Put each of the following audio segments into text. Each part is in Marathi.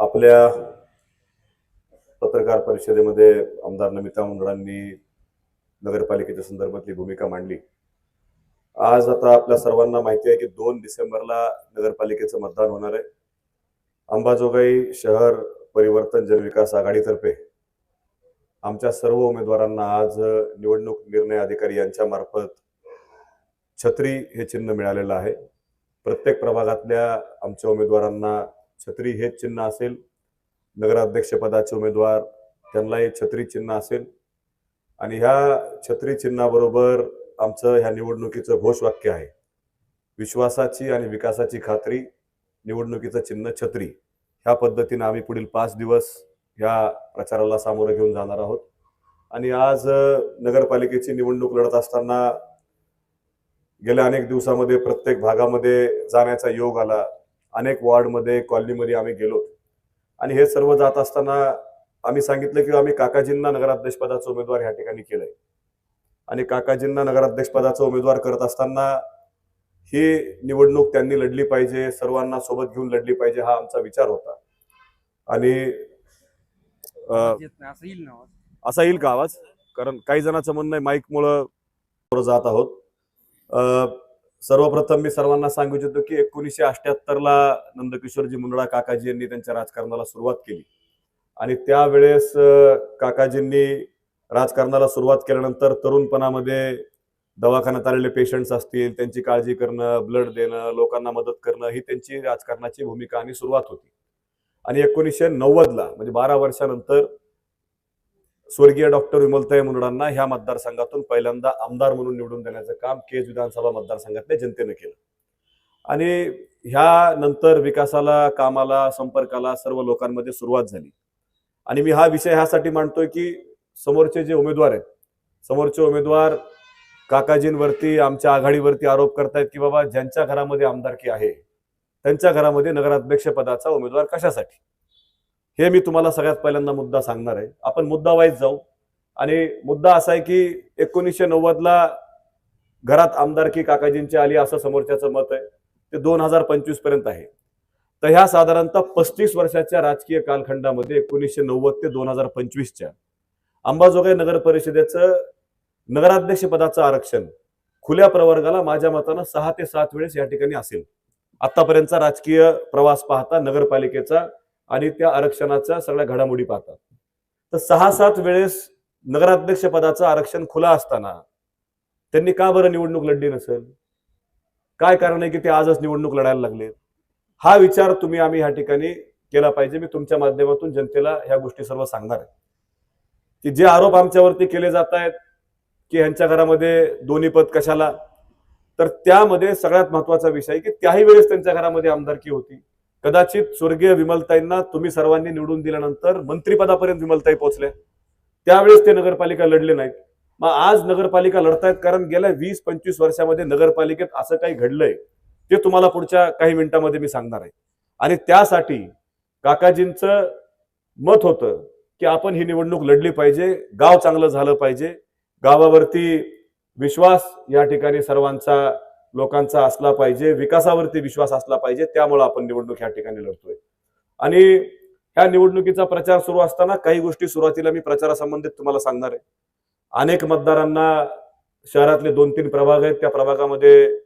आपल्या पत्रकार परिषदेमध्ये आमदार नमिता मुंडळांनी नगरपालिकेच्या संदर्भातली भूमिका मांडली. आज आता आपल्या सर्वांना माहिती आहे की दोन डिसेंबरला नगरपालिकेचं मतदान होणार आहे. अंबाजोगाई शहर परिवर्तन जनविकास आघाडीतर्फे आमच्या सर्व उमेदवारांना आज निवडणूक निर्णय अधिकारी यांच्या मार्फत छत्री हे चिन्ह मिळालेलं आहे. प्रत्येक प्रभागातल्या आमच्या उमेदवारांना छत्री हेच चिन्ह असेल. नगराध्यक्ष पदाचे उमेदवार त्यांनाही छत्री चिन्ह असेल. आणि ह्या छत्री चिन्हाबरोबर आमचं ह्या निवडणुकीचं घोषवाक्य आहे. विश्वासाची आणि विकासाची खात्री निवडणुकीचं चिन्ह छत्री. ह्या पद्धतीनं आम्ही पुढील पाच दिवस ह्या प्रचाराला सामोरं घेऊन जाणार आहोत. आणि आज नगरपालिकेची निवडणूक लढत असताना गेल्या अनेक दिवसामध्ये प्रत्येक भागामध्ये जाण्याचा योग आला. अनेक वॉर्डमध्ये कॉलनीमध्ये आम्ही गेलो. आणि हे सर्व जात असताना आम्ही सांगितलं की आम्ही काकाजींना नगराध्यक्षपदाचा उमेदवार ह्या ठिकाणी केलंय. आणि काकाजींना नगराध्यक्षपदाचा उमेदवार करत असताना ही निवडणूक त्यांनी लढली पाहिजे सर्वांना सोबत घेऊन लढली पाहिजे हा आमचा विचार होता. आणि असा येईल का आवाज? कारण काही जणांचं म्हणणं आहे माईकमुळं जात आहोत. सर्वप्रथम मी सर्वांना सांगू इच्छितो की एकोणीसशे अठ्याहत्तरला नंदकिशोरजी मुंडळा काकाजी यांनी त्यांच्या राजकारणाला सुरुवात केली. आणि त्यावेळेस काकाजींनी राजकारणाला सुरुवात केल्यानंतर तरुणपणामध्ये दवाखान्यात आलेले पेशंट्स असतील त्यांची काळजी करणं ब्लड देणं लोकांना मदत करणं ही त्यांची राजकारणाची भूमिका आणि सुरुवात होती. आणि एकोणीसशे नव्वदला म्हणजे बारा वर्षानंतर स्वर्गीय डॉक्टर विमलताई मुंदडांना ह्या मतदारसंघातून पहिल्यांदा आमदार म्हणून निवडून देण्याचं काम केज विधानसभा मतदारसंघातल्या जनतेनं केलं. आणि ह्या नंतर विकासाला कामाला संपर्काला सर्व लोकांमध्ये सुरुवात झाली. आणि मी हा विषय ह्यासाठी मांडतोय की समोरचे जे उमेदवार आहेत समोरचे उमेदवार काकाजींवरती आमच्या आघाडीवरती आरोप करतायत की बाबा ज्यांच्या घरामध्ये आमदारकी आहे त्यांच्या घरामध्ये नगराध्यक्ष पदाचा उमेदवार कशासाठी? हे मी तुम्हाला सगळ्यात पहिल्यांदा मुद्दा सांगणार आहे. आपण मुद्दा वाईज जाऊ. आणि मुद्दा असा आहे की एकोणीसशे नव्वदला घरात आमदारकी काकाजींची आली असं समोरच्याचं मत आहे. ते दोन हजार पंचवीसपर्यंत आहे. तर ह्या साधारणतः पस्तीस वर्षाच्या राजकीय कालखंडामध्ये एकोणीसशे नव्वद ते दोन हजार पंचवीसच्या अंबाजोगाई नगर परिषदेचं नगराध्यक्ष पदाचं आरक्षण खुल्या प्रवर्गाला माझ्या मतानं सहा ते सात वेळेस या ठिकाणी असेल. आतापर्यंतचा राजकीय प्रवास पाहता नगरपालिकेचा आणि त्या आरक्षणाच्या सगळ्या घडामोडी पाहतात. तर सहा सात वेळेस नगराध्यक्ष पदाचं आरक्षण खुला असताना त्यांनी का बरं निवडणूक लढली नसेल? काय कारण आहे की ते आजच निवडणूक लढायला लागले हा विचार तुम्ही आम्ही ह्या ठिकाणी केला पाहिजे. मी तुमच्या माध्यमातून जनतेला ह्या गोष्टी सर्व सांगणार आहे. की जे आरोप आमच्यावरती केले जात आहेत की ह्यांच्या घरामध्ये दोन्ही पद कशाला? तर त्यामध्ये सगळ्यात महत्त्वाचा विषय की त्याही वेळेस त्यांच्या घरामध्ये आमदारकी होती. कदाचित स्वर्गीय विमलताईंना तुम्ही सर्वांनी निवडून दिल्यानंतर मंत्रिपदापर्यंत विमलताई पोहोचल्या त्यावेळेस ते नगरपालिका लढले नाहीत. मग आज नगरपालिका लढतायत कारण गेल्या वीस पंचवीस वर्षामध्ये नगरपालिकेत असं काही घडलंय ते तुम्हाला पुढच्या काही मिनिटांमध्ये मी सांगणार आहे. आणि त्यासाठी काकाजींचं मत होतं की आपण ही निवडणूक लढली पाहिजे गाव चांगलं झालं पाहिजे. गावावरती विश्वास या ठिकाणी सर्वांचा लोकांचा असला पाहिजे विकासावरती विश्वास असला पाहिजे त्यामुळे आपण निवडणूक ह्या ठिकाणी लढतोय. आणि ह्या निवडणुकीचा प्रचार सुरू असताना काही गोष्टी सुरुवातीला मी प्रचारासंबंधित तुम्हाला सांगणार आहे. अनेक मतदारांना शहरातले दोन तीन प्रभाग आहेत त्या प्रभागामध्ये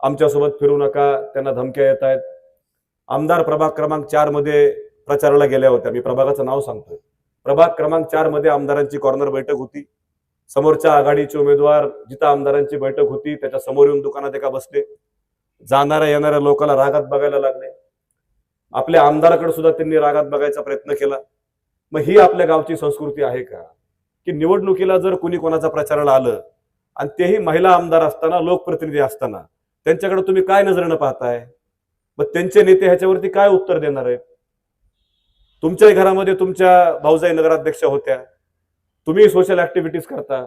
आमच्यासोबत फिरू नका त्यांना धमक्या येत आहेत. आमदार प्रभाग क्रमांक चारमध्ये प्रचाराला गेल्या होत्या. मी प्रभागाचं नाव सांगतोय. प्रभाग क्रमांक चारमध्ये आमदारांची कॉर्नर बैठक होती. समोरच्या आघाडीचे उमेदवार जिथं आमदारांची बैठक होती त्याच्यासमोर येऊन दुकानात एका बसले. जाणाऱ्या येणाऱ्या लोकांना रागात बघायला लागले. आपल्या आमदाराकडे सुद्धा त्यांनी रागात बघायचा प्रयत्न केला. मग ही आपल्या गावची संस्कृती आहे का? की निवडणुकीला जर कुणी कोणाचा प्रचाराला आलं आणि तेही महिला आमदार असताना लोकप्रतिनिधी असताना त्यांच्याकडे तुम्ही काय नजरेनं पाहताय? मग त्यांचे नेते ह्याच्यावरती काय उत्तर देणार आहेत? तुमच्याही घरामध्ये तुमच्या भाऊजाई नगराध्यक्ष होत्या. तुम्ही सोशल ऍक्टिव्हिटीज करता.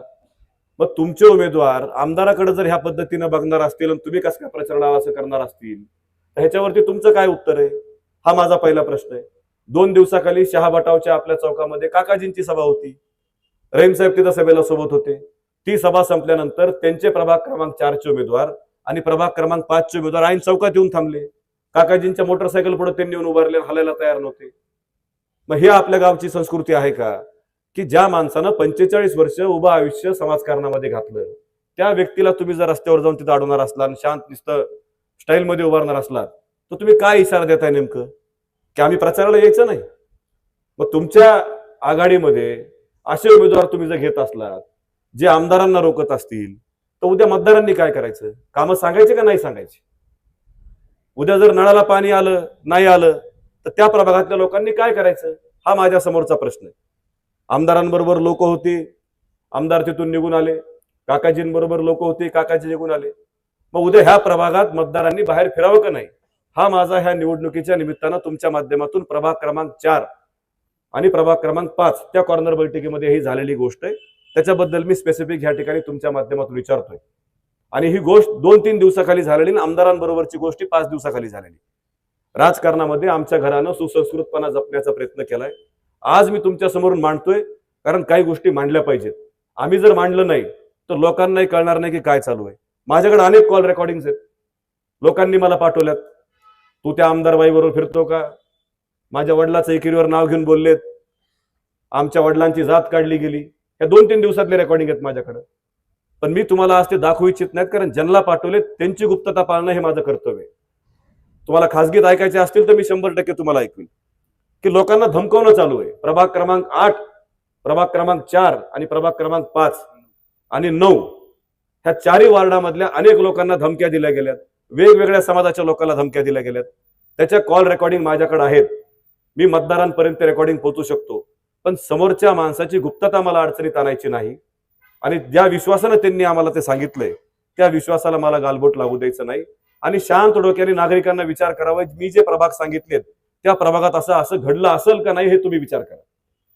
मग तुमचे उमेदवार आमदाराकडे जर ह्या पद्धतीनं बघणार असतील आणि तुम्ही कसं काय प्रचाराला असं करणार असतील तर ह्याच्यावरती तुमचं काय उत्तर आहे? हा माझा पहिला प्रश्न आहे. दोन दिवसाखाली शहा बटावच्या आपल्या चौकामध्ये काकाजींची सभा होती. रहीम साहेब तिथं सभेला सोबत होते. ती सभा संपल्यानंतर त्यांचे प्रभाग क्रमांक चारचे उमेदवार आणि प्रभाग क्रमांक पाचचे उमेदवार ऐन चौकात येऊन थांबले. काकाजींच्या मोटरसायकल पुढे त्यांनी येऊन उभारले हलायला तयार नव्हते. मग हे आपल्या गावची संस्कृती आहे का? की ज्या माणसानं पंचेचाळीस वर्ष उभं आयुष्य समाजकारणामध्ये घातलं त्या व्यक्तीला तुम्ही जर रस्त्यावर जाऊन तिथं अडवणार असला आणि शांत नुसतं स्टाईलमध्ये उभारणार असलात तर तुम्ही काय इशारा देताय नेमकं? की आम्ही प्रचाराला यायचं नाही. मग तुमच्या आघाडीमध्ये असे उमेदवार तुम्ही जर घेत असलात जे आमदारांना रोखत असतील तर उद्या मतदारांनी काय करायचं? कामं सांगायचे का नाही सांगायचे? उद्या जर नळाला पाणी आलं नाही आलं तर त्या प्रभागातल्या लोकांनी काय करायचं? हा माझ्या समोरचा प्रश्न आहे. आमदारांबरोबर लोक होती. आमदार तिथून निघून आले. काकाजींबरोबर लोक होते काकाजी निघून आले. मग उद्या ह्या प्रभागात मतदारांनी बाहेर फिरावं का नाही? हा माझा ह्या निवडणुकीच्या निमित्तानं तुमच्या माध्यमातून प्रभाग क्रमांक चार आणि प्रभाग क्रमांक पाच त्या कॉर्नर बैठकीमध्ये ही झालेली गोष्ट आहे. त्याच्याबद्दल मी स्पेसिफिक ह्या ठिकाणी तुमच्या माध्यमातून विचारतोय. आणि ही गोष्ट दोन तीन दिवसाखाली झालेली आणि आमदारांबरोबरची गोष्टी पाच दिवसाखाली झालेली. राजकारणामध्ये आमच्या घरानं सुसंस्कृतपणा जपण्याचा प्रयत्न केलाय. आज मी तुमच्या समोरून मांडतोय कारण काही गोष्टी मांडल्या पाहिजेत. आम्ही जर मांडलं नाही तर लोकांनाही कळणार नाही की काय चालू आहे. माझ्याकडे अनेक कॉल रेकॉर्डिंग आहेत. लोकांनी मला पाठवल्यात. तू त्या आमदारबाईबरोबर फिरतो का? माझ्या वडिलाचं एकेरीवर नाव घेऊन बोललेत. आमच्या वडिलांची जात काढली गेली. या दोन तीन दिवसातले रेकॉर्डिंग आहेत माझ्याकडे. पण मी तुम्हाला आज ते दाखवू इच्छित नाहीत कारण ज्यांना पाठवले त्यांची गुप्तता पाळणं हे माझं कर्तव्य आहे. तुम्हाला खासगीत ऐकायचे असतील तर मी शंभर टक्के तुम्हाला ऐकवीन. की लोकांना धमकवणं चालू आहे. प्रभाग क्रमांक आठ प्रभाग क्रमांक चार आणि प्रभाग क्रमांक पाच आणि नऊ ह्या चारही वार्डामधल्या अनेक लोकांना धमक्या दिल्या गेल्यात. वेगवेगळ्या समाजाच्या लोकांना धमक्या दिल्या गेल्यात. त्याच्या कॉल रेकॉर्डिंग माझ्याकडे आहेत. मी मतदारांपर्यंत रेकॉर्डिंग पोहोचू शकतो. पण समोरच्या माणसाची गुप्तता मला अडचणीत आणायची नाही. आणि ज्या विश्वासानं त्यांनी आम्हाला ते सांगितलंय त्या विश्वासाला मला गालबोट लागू द्यायचं नाही. आणि शांत डोक्याने नागरिकांना विचार करावा. मी जे प्रभाग सांगितलेत त्या प्रभागात असं असं घडलं असेल का नाही हे तुम्ही विचार करा.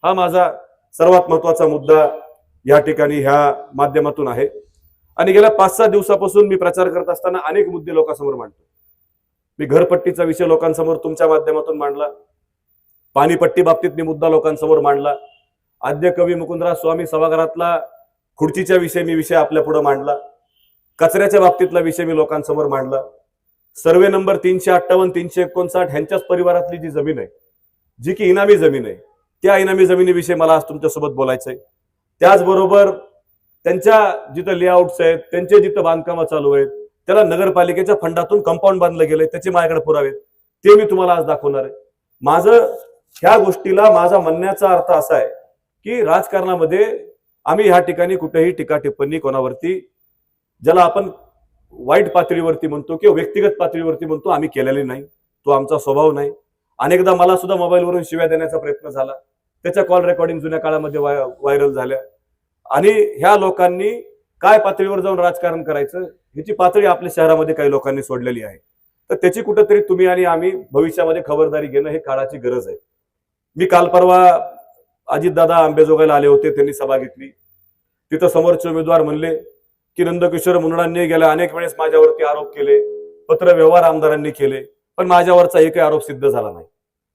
हा माझा सर्वात महत्त्वाचा मुद्दा या ठिकाणी ह्या माध्यमातून आहे. आणि गेल्या पाच सहा दिवसापासून मी प्रचार करत असताना अनेक मुद्दे लोकांसमोर मांडतो. मी घरपट्टीचा विषय लोकांसमोर तुमच्या माध्यमातून मांडला. पाणीपट्टी बाबतीत मी मुद्दा लोकांसमोर मांडला. आद्य कवी मुकुंदराज स्वामी सभागृहातला खुर्चीच्या विषयी मी विषय आपल्या पुढे मांडला. कचऱ्याच्या बाबतीतला विषय मी लोकांसमोर मांडला. सर्वे नंबर तीनशे अठ्ठावन्न तीनशे एकोणसाठ ह्यांच्याच परिवारातली जी जमीन आहे जी की इनामी जमीन आहे त्या इनामी जमिनीविषयी मला आज तुमच्यासोबत बोलायचं आहे त्याचबरोबर त्यांच्या जिथं लेआउट्स आहेत त्यांचे जिथं बांधकामं चालू आहेत त्याला नगरपालिकेच्या फंडातून कंपाऊंड बांधलं गेलंय त्याचे माझ्याकडे पुरावे ते मी तुम्हाला आज दाखवणार आहे. माझं ह्या गोष्टीला माझा म्हणण्याचा अर्थ असा आहे की राजकारणामध्ये आम्ही ह्या ठिकाणी कुठेही टीका टिप्पणी कोणावरती ज्याला आपण वाईट पातळीवरती म्हणतो किंवा व्यक्तिगत पातळीवरती म्हणतो आम्ही केलेली नाही. तो आमचा स्वभाव नाही. अनेकदा मला सुद्धा मोबाईलवरून शिव्या देण्याचा प्रयत्न झाला. त्याच्या कॉल रेकॉर्डिंग जुन्या काळामध्ये वाय व्हायरल झाल्या. आणि ह्या लोकांनी काय पातळीवर जाऊन राजकारण करायचं ह्याची पातळी आपल्या शहरामध्ये काही लोकांनी सोडलेली आहे. तर त्याची कुठंतरी तुम्ही आणि आम्ही भविष्यामध्ये खबरदारी घेणं हे काळाची गरज आहे. मी काल परवा अजितदादा आंबेजोगाईला आले होते त्यांनी सभा घेतली. तिथं समोरचे उमेदवार म्हणले की नंदकिशोर मुंडांनी गेल्या अनेक वेळेस माझ्यावरती आरोप केले पत्र व्यवहार आमदारांनी केले पण माझ्यावरचा एकही आरोप सिद्ध झाला नाही.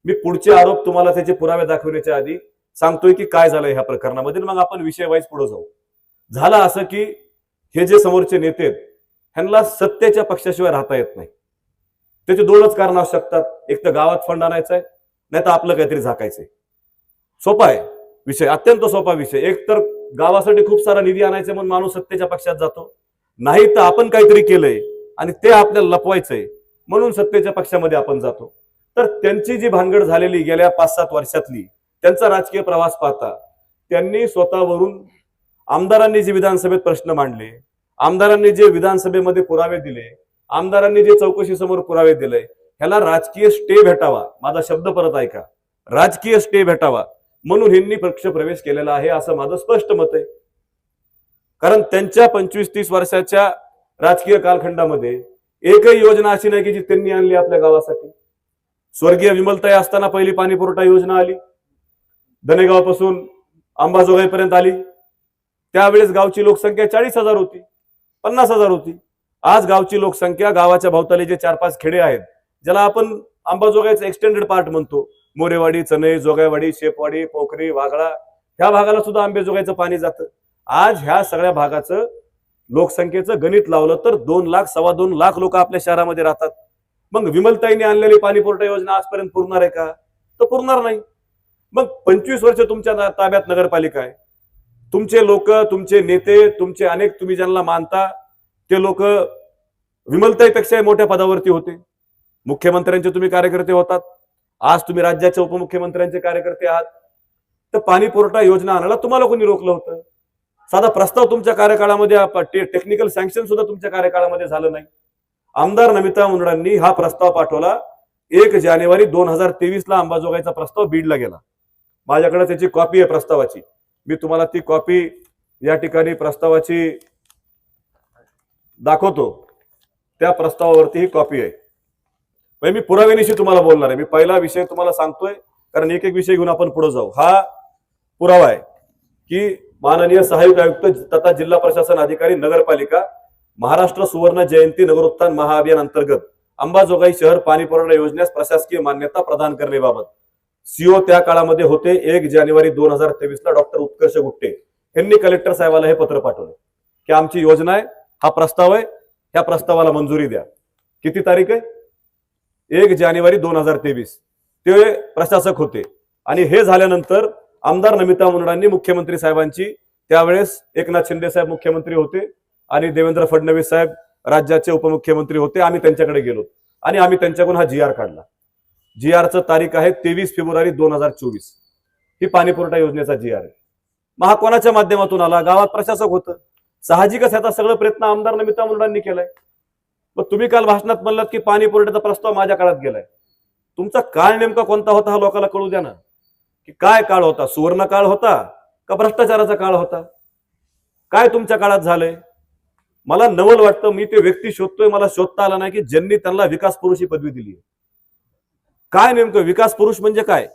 मी पुढचे आरोप तुम्हाला त्याचे पुरावे दाखवण्याच्या आधी सांगतोय की काय झालं ह्या प्रकरणामध्ये मग आपण विषय वाईज पुढे जाऊ. झालं असं की हे जे समोरचे नेते आहेत ह्यांना सत्तेच्या पक्षाशिवाय राहता येत नाही. त्याचे दोनच कारण असू शकतात एक तर गावात फंड आणायचा आहे नाही तर आपलं काहीतरी झाकायचंय सोपा आहे. विषय अत्यंत सोपा विषय. एक तर गावासाठी खूप सारा निधी आणायचा म्हणून माणूस सत्तेच्या पक्षात जातो. नाही तर आपण काहीतरी केलंय आणि ते आपल्याला लपवायचंय म्हणून सत्तेच्या पक्षामध्ये आपण जातो. तर त्यांची जी भानगड झालेली गेल्या पाच सात वर्षातली त्यांचा राजकीय प्रवास पाहता त्यांनी स्वतःवरून आमदारांनी जे विधानसभेत प्रश्न मांडले आमदारांनी जे विधानसभेमध्ये पुरावे दिले आमदारांनी जे चौकशी समोर पुरावे दिले ह्याला राजकीय स्टे भेटावा. माझा शब्द परत ऐका. राजकीय स्टे भेटावा. म्हणून ह्यांनी पक्ष प्रवेश केलेला आहे असं माझं स्पष्ट मत आहे. कारण त्यांच्या पंचवीस तीस वर्षाच्या राजकीय कालखंडामध्ये एकही योजना अशी नाही की जी त्यांनी आणली आपल्या गावासाठी. स्वर्गीय विमलताई असताना पहिली पाणी पुरवठा योजना आली. धनेगावपासून अंबाजोगाईपर्यंत आली. त्यावेळेस गावची लोकसंख्या चाळीस हजार होती पन्नास हजार होती. आज गावची लोकसंख्या गावाच्या भोवताली जे चार पाच खेडे आहेत ज्याला आपण अंबाजोगाईचा एक्सटेंडेड पार्ट म्हणतो मोरेवाडी चनई जोगायवाडी शेपवाडी पोखरी वाघळा ह्या भागाला सुद्धा आंबेजोगाईचं पाणी जातं. आज ह्या सगळ्या भागाचं लोकसंख्येचं गणित लावलं तर दोन लाख सव्वा दोन लाख लोक आपल्या शहरामध्ये राहतात. मग विमलताईने आणलेली पाणी पुरवठा योजना आजपर्यंत पुरणार आहे का? तर पुरणार नाही. मग पंचवीस वर्ष तुमच्या ताब्यात नगरपालिका आहे. तुमचे लोक तुमचे नेते तुमचे अनेक तुम्ही ज्यांना मानता ते लोक विमलताईपेक्षाही मोठ्या पदावरती होते. मुख्यमंत्र्यांचे तुम्ही कार्यकर्ते होतात. आज तुम्ही राज्याच्या उपमुख्यमंत्र्यांचे कार्यकर्ते आहात. तर पाणी पुरवठा योजना आणायला तुम्हाला कोणी रोखलं होतं? साधा प्रस्ताव तुमच्या कार्यकाळामध्ये टेक्निकल सँक्शन सुद्धा तुमच्या कार्यकाळामध्ये झालं नाही. आमदार नमिता मुंडांनी हा प्रस्ताव पाठवला. एक जानेवारी दोन हजार तेवीस ला अंबाजोगाईचा प्रस्ताव बीडला गेला. माझ्याकडे त्याची कॉपी आहे प्रस्तावाची. मी तुम्हाला ती कॉपी या ठिकाणी प्रस्तावाची दाखवतो. त्या प्रस्तावावरती ही कॉपी आहे. म्हणजे मी पुराव्यानिशी तुम्हाला बोलणार आहे. मी पहिला विषय तुम्हाला सांगतोय कारण एक एक विषय घेऊन आपण पुढे जाऊ. हा पुरावा आहे की माननीय सहाय्यक आयुक्त तथा जिल्हा प्रशासन अधिकारी नगरपालिका महाराष्ट्र सुवर्ण जयंती नगरोत्थान महाअभियान अंतर्गत अंबाजोगाई शहर पाणी पुरवठा योजनेस प्रशासकीय मान्यता प्रदान करण्याबाबत सीओ त्या काळामध्ये होते. एक जानेवारी दोन हजार तेवीस ला डॉक्टर उत्कर्ष गुट्टे यांनी कलेक्टर साहेबाला हे पत्र पाठवलं. की आमची योजना आहे हा प्रस्ताव आहे ह्या प्रस्तावाला मंजुरी द्या. किती तारीख आहे? एक जानेवारी दोन हजार तेवीस. ते प्रशासक होते. आणि हे झाल्यानंतर आमदार नमिता मुंडांनी मुख्यमंत्री साहेबांची त्यावेळेस एकनाथ शिंदे साहेब मुख्यमंत्री होते आणि देवेंद्र फडणवीस साहेब राज्याचे उपमुख्यमंत्री होते. आम्ही त्यांच्याकडे गेलो. आणि आम्ही त्यांच्याकडून हा जी आर काढला. जी आरचं तारीख आहे तेवीस फेब्रुवारी दोन हजार चोवीस. ही पाणीपुरवठा योजनेचा जी आर आहे. मग हा कोणाच्या माध्यमातून आला? गावात प्रशासक होतं. साहजिकच ह्याचा सगळं प्रयत्न आमदार नमिता मुंडांनी केलाय. मग तुम्ही काल भाषणात म्हणलात की पाणी पुरवठ्याचा प्रस्ताव माझ्या काळात गेलाय. तुमचा काळ नेमका कोणता होता हा लोकांना कळू द्या ना. की काय काळ होता? सुवर्ण काळ होता का भ्रष्टाचाराचा काळ होता? काय तुमच्या काळात झालंय? मला नवल वाटतं मी ते व्यक्ती शोधतोय मला शोधता आला नाही की ज्यांनी त्यांना विकास पुरुष ही पदवी दिली काय नेमकं? विकास पुरुष म्हणजे काय?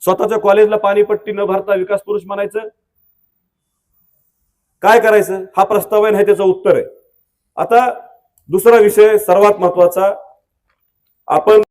स्वतःच्या कॉलेजला पाणीपट्टी न भरता विकास पुरुष म्हणायचं? काय करायचं? हा प्रस्ताव आहे आणि त्याचं उत्तर आहे. आता दुसरा विषय सर्वात महत्त्वाचा आपण